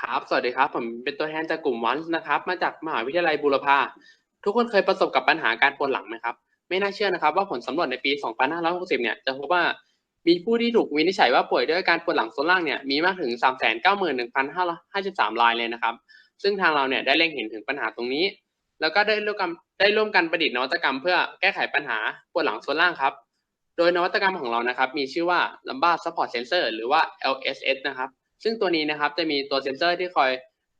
ครับ สวัสดีครับ ผมเป็นตัวแทนจากกลุ่มวันนะครับ มาจากมหาวิทยาลัยบูรพา ทุกคนเคยประสบกับปัญหาการปวดหลังไหมครับ ไม่น่าเชื่อนะครับ ว่าผลสำรวจในปี 2560 เนี่ย จะพบว่ามีผู้ที่ถูกวินิจฉัยว่าป่วยด้วยการปวดหลังส่วนล่างเนี่ย มีมากถึง 391,553 รายเลยนะครับ ซึ่งทางเราเนี่ยได้เล็งเห็นถึงปัญหาตรงนี้ แล้วก็ได้ร่วมกันได้ร่วมกันประดิษฐ์นวัตกรรม เพื่อแก้ไขปัญหาปวดหลังส่วนล่างครับ โดยนวัตกรรมของเรานะครับ มีชื่อว่า Lumbar Support Sensor หรือว่า LSS นะครับ ซึ่งตัวนี้นะครับจะมีตัวเซ็นเซอร์ที่คอย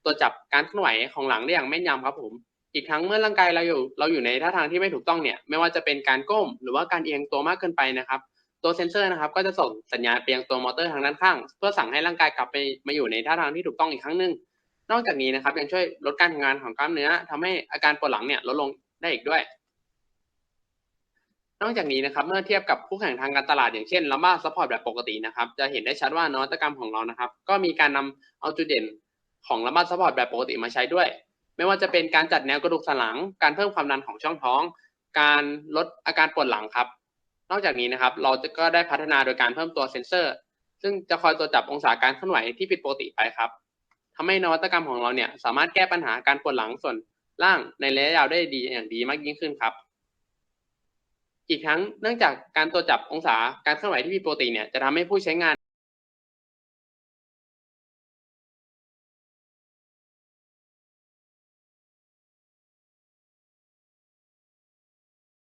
ตรวจับการเคลื่อนไหวของหลังได้อย่างแม่นยำครับผม อีกทั้งเมื่อร่างกายเราอยู่เราอยู่ในท่าทางที่ไม่ถูกต้องเนี่ย ไม่ว่าจะเป็นการก้มหรือว่าการเอียงตัวมากเกินไปนะครับ ตัวเซ็นเซอร์นะครับ ก็จะส่งสัญญาณไปยังตัวมอเตอร์ทางด้านข้าง เพื่อสั่งให้ร่างกายกลับไปมาอยู่ในท่าทางที่ถูกต้องอีกครั้งหนึ่งนอกจากนี้นะครับยังช่วยลดการทำงานของกล้ามเนื้อทำให้อาการปวดหลังเนี่ยลดลงได้อีกด้วย นอกจากนี้นะครับเมื่อเทียบกับคู่แข่งทางการตลาดอย่างเช่นลัมบ้าซัพพอร์ตแบบปกตินะครับจะเห็นได้ชัดว่านวัตกรรมของเรานะครับ ก็มีการนำเอาจุดเด่นของลัมบ้าซัพพอร์ตแบบปกติมาใช้ด้วย ไม่ว่าจะเป็นการจัดแนวกระดูกสันหลัง การเพิ่มความดันของช่องท้อง การลดอาการปวดหลังครับ นอกจากนี้นะครับเราจะก็ได้พัฒนาโดยการเพิ่มตัวเซ็นเซอร์ ซึ่งจะคอยตรวจจับองศาการเคลื่อนไหวที่ผิดปกติไปครับทำให้นวัตกรรมของเราเนี่ยสามารถแก้ปัญหาการปวดหลังส่วนล่างในระยะยาวได้ดีอย่างดีมากยิ่งขึ้นครับ อีกทั้งเนื่องจากการตรวจจับองศาการเคลื่อนไหวที่มีโปรตีนเนี่ยจะทำให้ผู้ใช้งาน